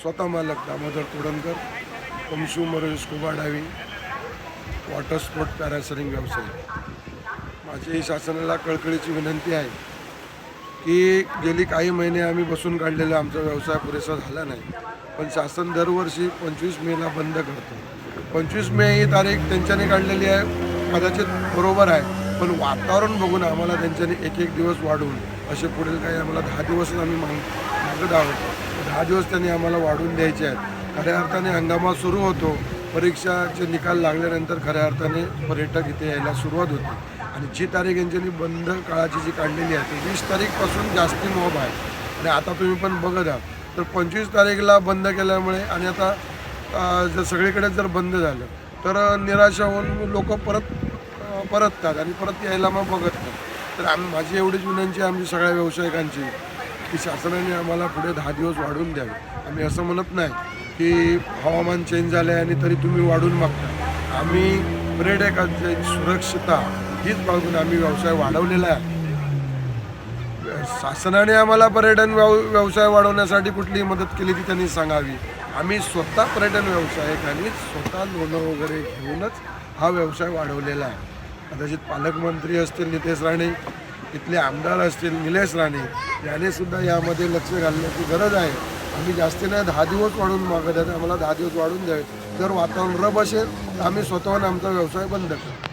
स्वतः मालक दामोदर तोडणकर पंशू morose scuba diving water sport parasailing व्यवसाय. माझी शासनाला कळकळीची विनंती आहे की गेली काही महिने आम्ही बसून काढलेला आमचा व्यवसाय पुरेसा झाला नाही. पण शासन दरवर्षी पंचवीस मेला बंद करतो. पंचवीस मे ही तारीख त्यांच्याने काढलेली आहे. कदाचित बरोबर आहे. पण वातावरण बघून आम्हाला त्यांच्याने एक एक दिवस वाढवून असे पुढील काही आम्हाला दहा दिवस आम्ही माग मागत आहोत. दहा दिवस त्यांनी आम्हाला वाढून द्यायचे आहेत. खऱ्या अर्थाने हंगामा सुरू होतो. परीक्षाचे निकाल लागल्यानंतर खऱ्या अर्थाने पर्यटक इथे यायला सुरुवात होते. आणि जी तारीख यांच्यानी बंद काळाची जी काढलेली आहे ती वीस तारीखपासून जास्ती मोब आहे. आणि आता तुम्ही पण बघत आहात. तर पंचवीस तारीखला बंद केल्यामुळे आणि आता जर सगळीकडे जर बंद झालं तर निराशा होऊन लोक परत परततात आणि परत यायला मग बघत नाही तर आम माझी एवढीच विनंती आहे आमची सगळ्या व्यावसायिकांची. की शासनाने आम्हाला पुढे दहा दिवस वाढवून द्यावे. आम्ही असं म्हणत नाही की हवामान चेंज झालं आहे आणि तरी तुम्ही वाढून मागता. आम्ही पर्यटकांची सुरक्षितता हीच बाळगून आम्ही व्यवसाय वाढवलेला आहे. शासनाने आम्हाला पर्यटन व्यव व्यवसाय वाढवण्यासाठी कुठलीही मदत केली ती त्यांनी सांगावी. आम्ही स्वतः पर्यटन व्यावसायिकांनी स्वतः लोणं वगैरे घेऊनच हा व्यवसाय वाढवलेला आहे. कदाचित पालकमंत्री असतील नितेश राणे इथले आमदार असतील निलेश राणे याने सुद्धा यामध्ये लक्ष घालण्याची गरज आहे. आम्ही जास्ती नाही दहा दिवस वाढून मागत आहेत आम्हाला दहा दिवस वाढून द्यावे जर वातावरण रब असेल तर आम्ही स्वतःहून आमचा व्यवसाय बंद करू.